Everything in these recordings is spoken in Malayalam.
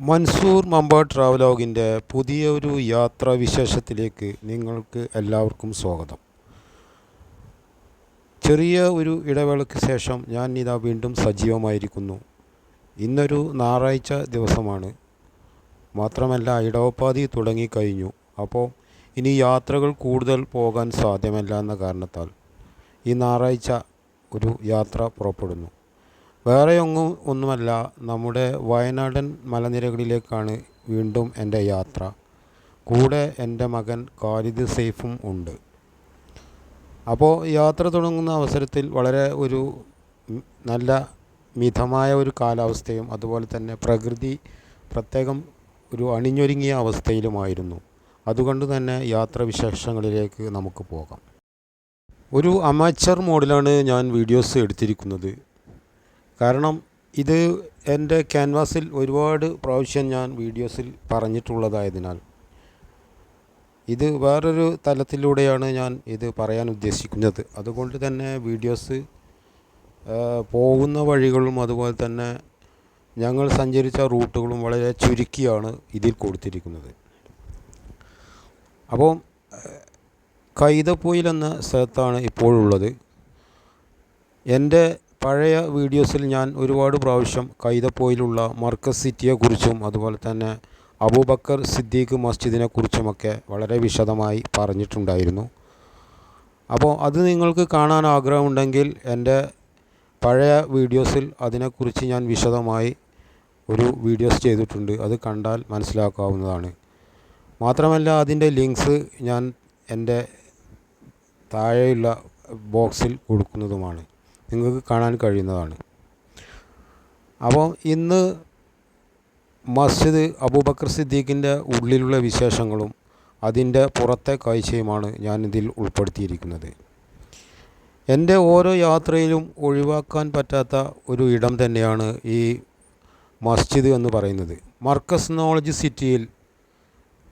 മൻസൂർ മമ്പ ട്രാവലോഗിന്റെ പുതിയ ഒരു യാത്രാ വിശേഷത്തിലേക്ക് നിങ്ങൾക്ക് എല്ലാവർക്കും സ്വാഗതം. ചെറിയ ഒരു ഇടവേളയ്ക്ക് ശേഷം ഞാൻ ഇതാ വീണ്ടും സജീവമായിരിക്കുന്നു. ഇന്നൊരു ഞായറാഴ്ച ദിവസമാണ്. മാത്രമല്ല ഇടവപ്പാതി തുടങ്ങിക്കഴിഞ്ഞു അപ്പോൾ ഇനി യാത്രകൾ കൂടുതൽ പോകാൻ സാധ്യമല്ല എന്ന കാരണത്താൽ ഈ ഞായറാഴ്ച ഒരു യാത്ര പുറപ്പെടുന്നു. വേറെ ഒന്നും ഒന്നുമല്ല നമ്മുടെ വയനാടൻ മലനിരകളിലേക്കാണ് വീണ്ടും എന്റെ യാത്ര. കൂടെ എന്റെ മകൻ കാലിദ് സെയ്ഫും ഉണ്ട്. അപ്പോൾ യാത്ര തുടങ്ങുന്ന അവസരത്തിൽ വളരെ ഒരു നല്ല മിതമായ ഒരു കാലാവസ്ഥയും അതുപോലെ തന്നെ പ്രകൃതി പ്രത്യേകം ഒരു അണിഞ്ഞൊരുങ്ങിയ അവസ്ഥയിലുമായിരുന്നു. അതുകൊണ്ട് തന്നെ യാത്ര വിശേഷങ്ങളിലേക്ക് നമുക്ക് പോകാം. ഒരു അമാച്ചർ മോഡിലാണ് ഞാൻ വീഡിയോസ് എടുത്തിരിക്കുന്നത്. കാരണം ഇത് എന്റെ ക്യാൻവാസിൽ ഒരുപാട് പ്രാവശ്യം ഞാൻ വീഡിയോസിൽ പറഞ്ഞിട്ടുള്ളതായതിനാൽ ഇത് വേറൊരു തലത്തിലൂടെയാണ് ഞാൻ ഇത് പറയാൻ ഉദ്ദേശിക്കുന്നത്. അതുകൊണ്ട് തന്നെ വീഡിയോസ് പോകുന്ന വഴികളും അതുപോലെ തന്നെ ഞങ്ങൾ സഞ്ചരിച്ച റൂട്ടുകളും വളരെ ചുരുക്കിയാണ് ഇതിൽ കൊടുത്തിരിക്കുന്നത്. അപ്പോൾ കൈതപ്പൊയിൽ എന്ന സ്ഥലത്താണ് ഇപ്പോഴുള്ളത്. എന്റെ പഴയ വീഡിയോസിൽ ഞാൻ ഒരുപാട് പ്രാവശ്യം കൈതപ്പോയിലുള്ള മർക്കസ് സിറ്റിയെക്കുറിച്ചും അതുപോലെ തന്നെ അബൂബക്കർ സിദ്ദീഖ് മസ്ജിദിനെക്കുറിച്ചുമൊക്കെ വളരെ വിശദമായി പറഞ്ഞിട്ടുണ്ടായിരുന്നു. അപ്പോൾ അത് നിങ്ങൾക്ക് കാണാൻ ആഗ്രഹമുണ്ടെങ്കിൽ എന്റെ പഴയ വീഡിയോസിൽ അതിനെക്കുറിച്ച് ഞാൻ വിശദമായി ഒരു വീഡിയോസ് ചെയ്തിട്ടുണ്ട്. അത് കണ്ടാൽ മനസ്സിലാക്കാവുന്നതാണ്. മാത്രമല്ല അതിന്റെ ലിങ്ക്സ് ഞാൻ എന്റെ താഴെയുള്ള ബോക്സിൽ കൊടുക്കുന്നതുമാണ്. നിങ്ങൾക്ക് കാണാൻ കഴിയുന്നതാണ്. അപ്പോൾ ഇന്ന് മസ്ജിദ് അബൂബക്കർ സിദ്ദീഖിന്റെ ഉള്ളിലുള്ള വിശേഷങ്ങളും അതിന്റെ പുറത്തെ കാഴ്ചയുമാണ് ഞാൻ ഇതിൽ ഉൾപ്പെടുത്തിയിരിക്കുന്നത്. എന്റെ ഓരോ യാത്രയിലും ഒഴിവാക്കാൻ പറ്റാത്ത ഒരു ഇടം തന്നെയാണ് ഈ മസ്ജിദ് എന്ന് പറയുന്നത്. മർക്കസ് നോളജ് സിറ്റിയിൽ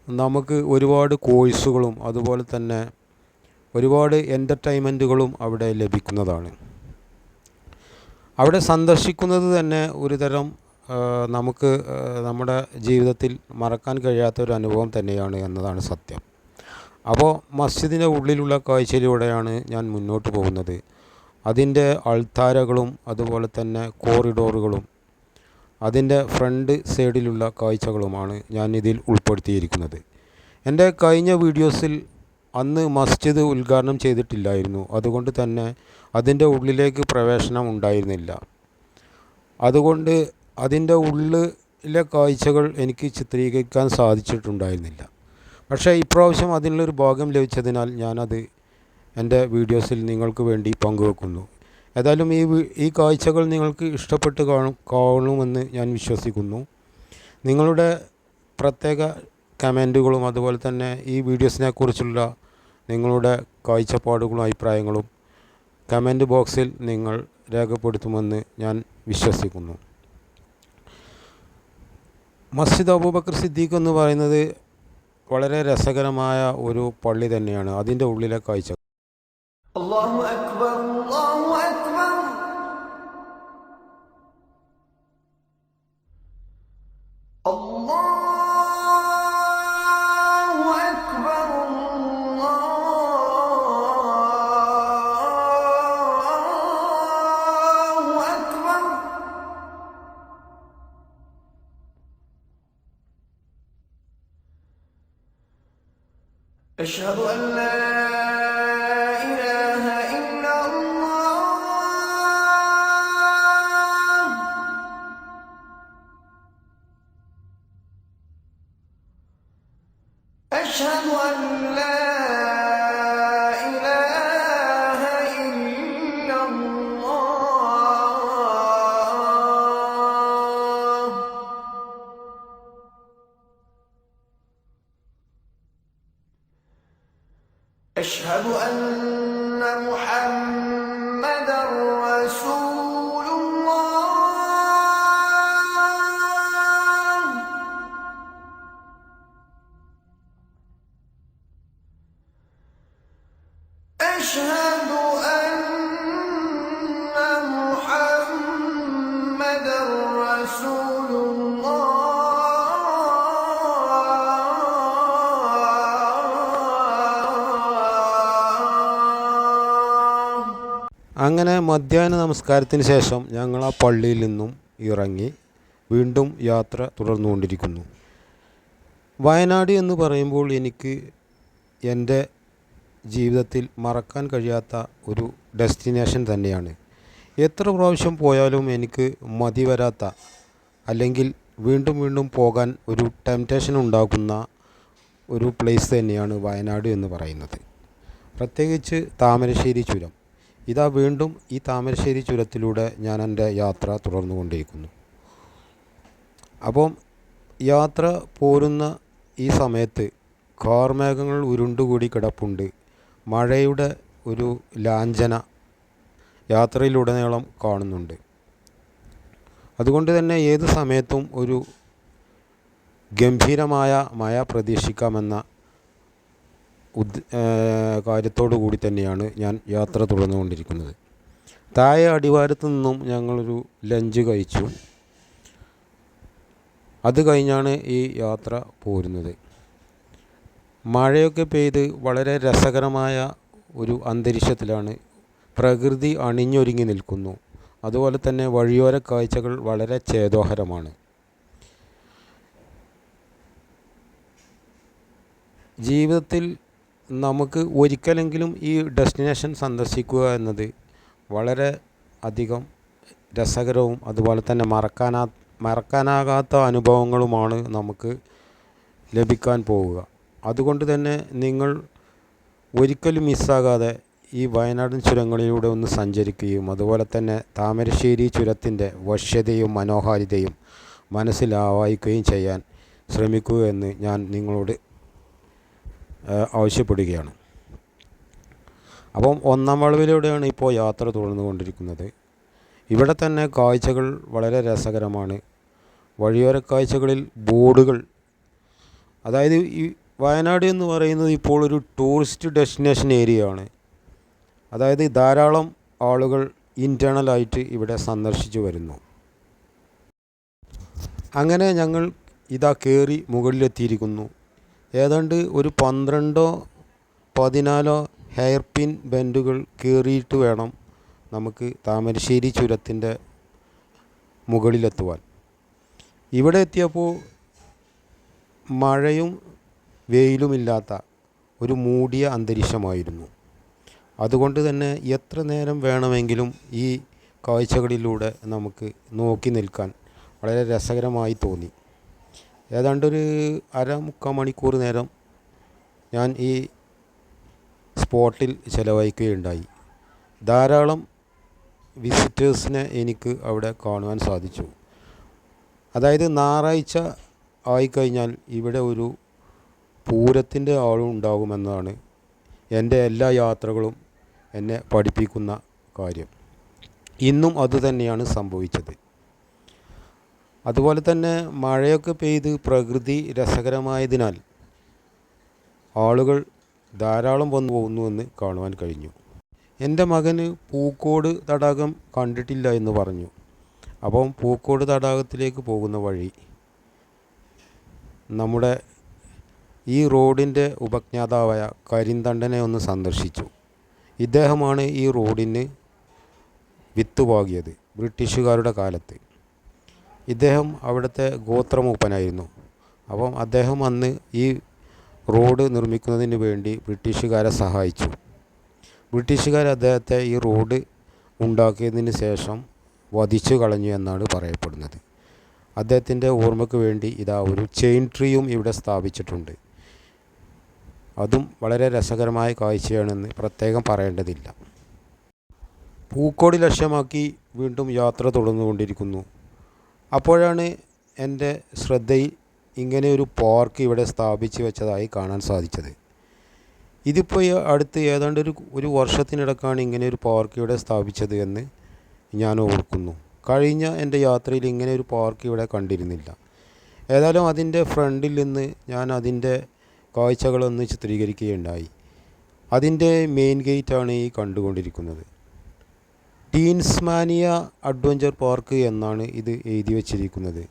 നമുക്ക് ഒരുപാട് കോഴ്സുകളും അതുപോലെ തന്നെ ഒരുപാട് എന്റർടൈൻമെന്റുകളും അവിടെ ലഭിക്കുന്നതാണ്. അവിടെ സന്ദർശിക്കുന്നത് തന്നെ ഒരു തരം നമുക്ക് നമ്മുടെ ജീവിതത്തിൽ മറക്കാൻ കഴിയാത്ത ഒരു അനുഭവം തന്നെയാണ് എന്നതാണ് സത്യം. അപ്പോൾ മസ്ജിദിന്റെ ഉള്ളിലുള്ള കാഴ്ചയിലൂടെയാണ് ഞാൻ മുന്നോട്ട് പോകുന്നത്. അതിന്റെ അൾത്താരകളും അതുപോലെ തന്നെ കോറിഡോറുകളും അതിന്റെ ഫ്രണ്ട് സൈഡിലുള്ള കാഴ്ചകളുമാണ് ഞാൻ ഇതിൽ ഉൾപ്പെടുത്തിയിരിക്കുന്നത്. എന്റെ കഴിഞ്ഞ വീഡിയോസിൽ അന്ന് മസ്ജിദ് ഉദ്ഘാടനം ചെയ്തിട്ടില്ലായിരുന്നു. അതുകൊണ്ട് തന്നെ അതിന്റെ ഉള്ളിലേക്ക് പ്രവേശനം ഉണ്ടായിരുന്നില്ല. അതുകൊണ്ട് അതിന്റെ ഉള്ളിലെ കാഴ്ചകൾ എനിക്ക് ചിത്രീകരിക്കാൻ സാധിച്ചിട്ടുണ്ടായിരുന്നില്ല. പക്ഷേ ഇപ്രാവശ്യം അതിനുള്ളൊരു ഭാഗം ലഭിച്ചതിനാൽ ഞാനത് എന്റെ വീഡിയോസിൽ നിങ്ങൾക്ക് വേണ്ടി പങ്കുവെക്കുന്നു. ഏതായാലും ഈ ഈ കാഴ്ചകൾ നിങ്ങൾക്ക് ഇഷ്ടപ്പെട്ട് കാണും കാണുമെന്ന് ഞാൻ വിശ്വസിക്കുന്നു. നിങ്ങളുടെ പ്രത്യേക കമന്റുകളും അതുപോലെ തന്നെ ഈ വീഡിയോസിനെ കുറിച്ചുള്ള നിങ്ങളുടെ കാഴ്ചപ്പാടുകളും അഭിപ്രായങ്ങളും കമന്റ് ബോക്സിൽ നിങ്ങൾ രേഖപ്പെടുത്തുമെന്ന് ഞാൻ വിശ്വസിക്കുന്നു. മസ്ജിദ് അബൂബക്കർ സിദ്ദീഖ് എന്ന് പറയുന്നത് വളരെ രസകരമായ ഒരു പള്ളി തന്നെയാണ്. അതിന്റെ ഉള്ളിലെ കാഴ്ച أشهد أن لا أشهد أن محمدا رسول الله. أشهد അങ്ങനെ മധ്യാഹ്ന നമസ്കാരത്തിന് ശേഷം ഞങ്ങൾ ആ പള്ളിയിൽ നിന്നും ഇറങ്ങി വീണ്ടും യാത്ര തുടർന്നുകൊണ്ടിരിക്കുന്നു. വയനാട് എന്ന് പറയുമ്പോൾ എനിക്ക് എന്റെ ജീവിതത്തിൽ മറക്കാൻ കഴിയാത്ത ഒരു ഡെസ്റ്റിനേഷൻ തന്നെയാണ്. എത്ര പ്രാവശ്യം പോയാലും എനിക്ക് മതി വരാത്ത അല്ലെങ്കിൽ വീണ്ടും വീണ്ടും പോകാൻ ഒരു ടെംറ്റേഷൻ ഉണ്ടാക്കുന്ന ഒരു പ്ലേസ് തന്നെയാണ് വയനാട് എന്ന് പറയുന്നത്. പ്രത്യേകിച്ച് താമരശ്ശേരി ചുരം. ഇതാ വീണ്ടും ഈ താമരശ്ശേരി ചുരത്തിലൂടെ ഞാൻ എന്റെ യാത്ര തുടർന്നു കൊണ്ടിരിക്കുന്നു അപ്പം യാത്ര പോരുന്ന ഈ സമയത്ത് കാർമേഘങ്ങൾ ഉരുണ്ടുകൂടി കിടപ്പുണ്ട്. മഴയുടെ ഒരു ലാഞ്ചന യാത്രയിലുടനീളം കാണുന്നുണ്ട്. അതുകൊണ്ട് തന്നെ ഏത് സമയത്തും ഒരു ഗംഭീരമായ മഴ പ്രതീക്ഷിക്കാമെന്ന കാര്യത്തോടു കൂടി തന്നെയാണ് ഞാൻ യാത്ര തുടർന്നുകൊണ്ടിരിക്കുന്നത്. താഴെ അടിവാരത്ത് നിന്നും ഞങ്ങളൊരു ലഞ്ച് കഴിച്ചു. അത് കഴിഞ്ഞാണ് ഈ യാത്ര പോരുന്നത്. മഴയൊക്കെ പെയ്ത് വളരെ രസകരമായ ഒരു അന്തരീക്ഷത്തിലാണ് പ്രകൃതി അണിഞ്ഞൊരുങ്ങി നിൽക്കുന്നു. അതുപോലെ തന്നെ വഴിയോര കാഴ്ചകൾ വളരെ ചേതോഹരമാണ് ജീവിതത്തിൽ നമുക്ക് ഒരിക്കലെങ്കിലും ഈ ഡെസ്റ്റിനേഷൻ സന്ദർശിക്കുക എന്നത് വളരെ അധികം രസകരവും അതുപോലെ തന്നെ മറക്കാനാ മറക്കാനാകാത്ത അനുഭവങ്ങളുമാണ് നമുക്ക് ലഭിക്കാൻ പോവുക. അതുകൊണ്ട് തന്നെ നിങ്ങൾ ഒരിക്കലും മിസ്സാകാതെ ഈ വയനാടൻ ചുരങ്ങളിലൂടെ ഒന്ന് സഞ്ചരിക്കുകയും അതുപോലെ തന്നെ താമരശ്ശേരി ചുരത്തിന്റെ വശ്യതയും മനോഹാരിതയും മനസ്സിലാവായിക്കുകയും ചെയ്യാൻ ശ്രമിക്കുക എന്ന് ഞാൻ നിങ്ങളോട് ആവശ്യപ്പെടുകയാണ്. അപ്പം ഒന്നാം വളവിലൂടെയാണ് ഇപ്പോൾ യാത്ര തുടർന്നുകൊണ്ടിരിക്കുന്നത്. ഇവിടെ തന്നെ കാഴ്ചകൾ വളരെ രസകരമാണ്. വഴിയോര കാഴ്ചകളിൽ ബോർഡുകൾ. അതായത് ഈ വയനാട് എന്ന് പറയുന്നത് ഇപ്പോൾ ഒരു ടൂറിസ്റ്റ് ഡെസ്റ്റിനേഷൻ ഏരിയ ആണ് അതായത് ധാരാളം ആളുകൾ ഇന്റേണലായിട്ട് ഇവിടെ സന്ദർശിച്ചു വരുന്നു. അങ്ങനെ ഞങ്ങൾ ഇതാ കയറി മുകളിലെത്തിയിരിക്കുന്നു. ഏതാണ്ട് ഒരു പന്ത്രണ്ടോ പതിനാലോ ഹെയർ പിൻ ബെൻഡുകൾ കീറിയിട്ട് വേണം നമുക്ക് താമരശ്ശേരി ചുരത്തിന്റെ മുകളിലെത്തുവാൻ. ഇവിടെ എത്തിയപ്പോൾ മഴയും വെയിലുമില്ലാത്ത ഒരു മൂടിയ അന്തരീക്ഷമായിരുന്നു. അതുകൊണ്ട് തന്നെ എത്ര നേരം വേണമെങ്കിലും ഈ കാഴ്ചകളിലൂടെ നമുക്ക് നോക്കി നിൽക്കാൻ വളരെ രസകരമായി തോന്നി. ഏതാണ്ടൊരു അര മുക്കാൽ മണിക്കൂർ നേരം ഞാൻ ഈ സ്പോട്ടിൽ ചിലവഴിക്കുകയുണ്ടായി. ധാരാളം വിസിറ്റേഴ്സിനെ എനിക്ക് അവിടെ കാണുവാൻ സാധിച്ചു. അതായത് ഞായറാഴ്ച ആയിക്കഴിഞ്ഞാൽ ഇവിടെ ഒരു പൂരത്തിന്റെ ആളും ഉണ്ടാകുമെന്നാണ് എന്റെ എല്ലാ യാത്രകളും എന്നെ പഠിപ്പിക്കുന്ന കാര്യം. ഇന്നും അതുതന്നെയാണ് സംഭവിച്ചത്. അതുപോലെ തന്നെ മഴയൊക്കെ പെയ്ത് പ്രകൃതി രസകരമായതിനാൽ ആളുകൾ ധാരാളം വന്നു പോകുന്നുവെന്ന് കാണുവാൻ കഴിഞ്ഞു. എന്റെ മകന് പൂക്കോട് തടാകം കണ്ടിട്ടില്ല എന്ന് പറഞ്ഞു. അപ്പം പൂക്കോട് തടാകത്തിലേക്ക് പോകുന്ന വഴി നമ്മുടെ ഈ റോഡിന്റെ ഉപജ്ഞാതാവായ കരിന്തണ്ടനെ ഒന്ന് സന്ദർശിച്ചു. ഇദ്ദേഹമാണ് ഈ റോഡിന് വിത്തുപാകിയത് ബ്രിട്ടീഷുകാരുടെ കാലത്ത്. ഇദ്ദേഹം അവിടുത്തെ ഗോത്രമൂപ്പനായിരുന്നു. അപ്പം അദ്ദേഹം അന്ന് ഈ റോഡ് നിർമ്മിക്കുന്നതിന് വേണ്ടി ബ്രിട്ടീഷുകാരെ സഹായിച്ചു. ബ്രിട്ടീഷുകാർ അദ്ദേഹത്തെ ഈ റോഡ് ഉണ്ടാക്കിയതിന് ശേഷം വധിച്ചു കളഞ്ഞു എന്നാണ് പറയപ്പെടുന്നത്. അദ്ദേഹത്തിന്റെ ഓർമ്മയ്ക്ക് വേണ്ടി ഇതാ ഒരു ചെയിൻ ട്രീയും ഇവിടെ സ്ഥാപിച്ചിട്ടുണ്ട്. അതും വളരെ രസകരമായ കാഴ്ചയാണെന്ന് പ്രത്യേകം പറയേണ്ടതില്ല. പൂക്കോടി ലക്ഷ്യമാക്കി വീണ്ടും യാത്ര തുടർന്നുകൊണ്ടിരിക്കുന്നു. അപ്പോഴാണ് എന്റെ ശ്രദ്ധയിൽ ഇങ്ങനെ ഒരു പാർക്ക് ഇവിടെ സ്ഥാപിച്ചു വെച്ചതായി കാണാൻ സാധിച്ചത്. ഇതിപ്പോൾ അടുത്ത് ഏതാണ്ട് ഒരു ഒരു വർഷത്തിനിടക്കാണ് ഇങ്ങനെ ഒരു പാർക്ക് ഇവിടെ സ്ഥാപിച്ചത് എന്ന് ഞാൻ ഓർക്കുന്നു. കഴിഞ്ഞ എന്റെ യാത്രയിൽ ഇങ്ങനെ ഒരു പാർക്ക് ഇവിടെ കണ്ടിരുന്നില്ല. ഏതായാലും അതിന്റെ ഫ്രണ്ടിൽ നിന്ന് ഞാൻ അതിന്റെ കാഴ്ചകളൊന്ന് ചിത്രീകരിക്കുകയുണ്ടായി. അതിന്റെ മെയിൻ ഗേറ്റാണ് ഈ കണ്ടുകൊണ്ടിരിക്കുന്നത്. ടീൻസ്മാനിയ അഡ്വഞ്ചർ പാർക്ക് എന്നാണ് ഇത് എഴുതി വച്ചിരിക്കുന്നത്.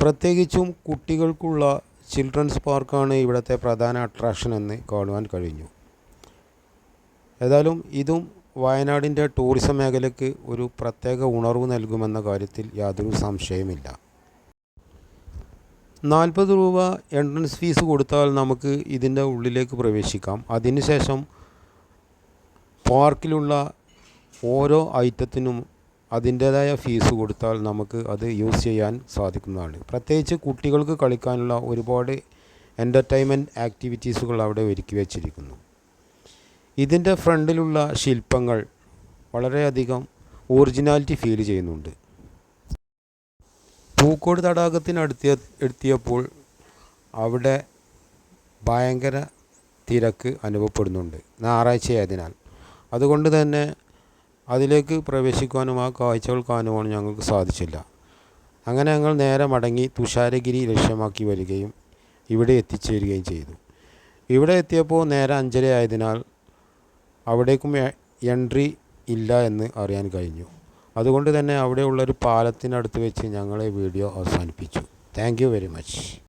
പ്രത്യേകിച്ചും കുട്ടികൾക്കുള്ള ചിൽഡ്രൻസ് പാർക്കാണ് ഇവിടുത്തെ പ്രധാന അട്രാക്ഷൻ എന്ന് കാണുവാൻ കഴിഞ്ഞു. ഏതായാലും ഇതും വയനാടിന്റെ ടൂറിസം മേഖലയ്ക്ക് ഒരു പ്രത്യേക ഉണർവ് നൽകുമെന്ന കാര്യത്തിൽ യാതൊരു സംശയമില്ല നാൽപ്പത് രൂപ എൻട്രൻസ് ഫീസ് കൊടുത്താൽ നമുക്ക് ഇതിന്റെ ഉള്ളിലേക്ക് പ്രവേശിക്കാം. അതിനുശേഷം പാർക്കിലുള്ള ഓരോ ഐറ്റത്തിനും അതിന്റേതായ ഫീസ് കൊടുത്താൽ നമുക്ക് അത് യൂസ് ചെയ്യാൻ സാധിക്കുന്നതാണ്. പ്രത്യേകിച്ച് കുട്ടികൾക്ക് കളിക്കാനുള്ള ഒരുപാട് എന്റർടൈൻമെന്റ് ആക്ടിവിറ്റീസുകൾ അവിടെ ഒരുക്കി വച്ചിരിക്കുന്നു. ഇതിന്റെ ഫ്രണ്ടിലുള്ള ശില്പങ്ങൾ വളരെയധികം ഒറിജിനാലിറ്റി ഫീൽ ചെയ്യുന്നുണ്ട്. പൂക്കോട് തടാകത്തിനടുത്തിയ എത്തിയപ്പോൾ അവിടെ ഭയങ്കര തിരക്ക് അനുഭവപ്പെടുന്നുണ്ട്. ഞായറാഴ്ചയായതിനാൽ. അതുകൊണ്ട് തന്നെ അതിലേക്ക് പ്രവേശിക്കുവാനും ആ കാഴ്ചകൾ കാണുവാനും ഞങ്ങൾക്ക് സാധിച്ചില്ല. അങ്ങനെ ഞങ്ങൾ നേരെ മടങ്ങി തുഷാരഗിരി ലക്ഷ്യമാക്കി വരികയും ഇവിടെ എത്തിച്ചേരുകയും ചെയ്തു. ഇവിടെ എത്തിയപ്പോൾ നേരെ അഞ്ചര ആയതിനാൽ അവിടേക്കും എൻട്രി ഇല്ല എന്ന് അറിയാൻ കഴിഞ്ഞു. അതുകൊണ്ട് തന്നെ അവിടെയുള്ളൊരു പാലത്തിനടുത്ത് വെച്ച് ഞങ്ങളെ വീഡിയോ അവസാനിപ്പിച്ചു. Thank very much.